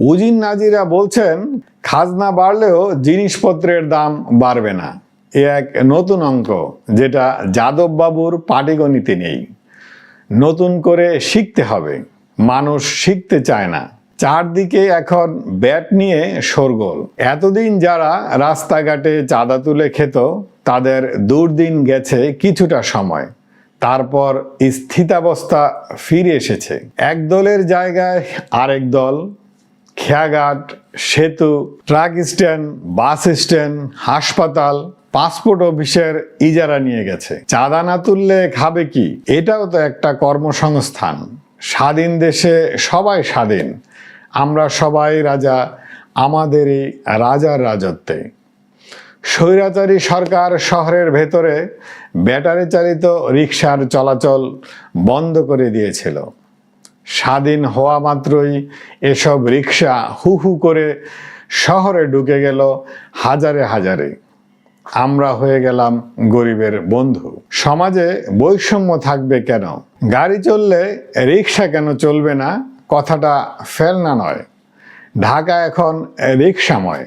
উজিন নাজিরা বলছেন, খাজনা বাড়লেও জিনিসপত্রের দাম বাড়বে না। এ এক নতুন অঙ্ক, যেটা যাদব বাবুর পাটিগণিতে নেই। নতুন করে শিখতে হবে। মানুষ শিখতে চায় না। চারদিকে এখন ব্যাট নিয়ে শোরগোল। এতদিন যারা রাস্তাঘাটে চাঁদা তুলে খেত, তাদের দুর্দিন গেছে কিছুটা সময়। তারপর স্থিতাবস্থা ফিরে এসেছে। এক দলের জায়গায় আরেক দল খেয়াঘাট, সেতু, ট্রাক স্ট্যান্ড, বাস স্ট্যান্ড, হাসপাতাল, পাসপোর্ট অফিসের ইজারা নিয়ে গেছে। চাঁদা না তুললে খাবে কি? এটাও তো একটা কর্মসংস্থান। স্বাধীন দেশে সবাই স্বাধীন। আমরা সবাই রাজা, আমাদেরই রাজার রাজত্বে। স্বৈরাচারী সরকার শহরের ভেতরে ব্যাটারি চালিত রিক্সার চলাচল বন্ধ করে দিয়েছিল। স্বাধীন হওয়া মাত্রই এসব রিক্সা হু হু করে শহরে ঢুকে গেল হাজারে হাজারে। আমরা হয়ে গেলাম গরিবের বন্ধু। সমাজে বৈষম্য থাকবে কেন? গাড়ি চললে রিক্সা কেন চলবে না? কথাটা ফেলনা নয়। ঢাকা এখন রিক্সাময়।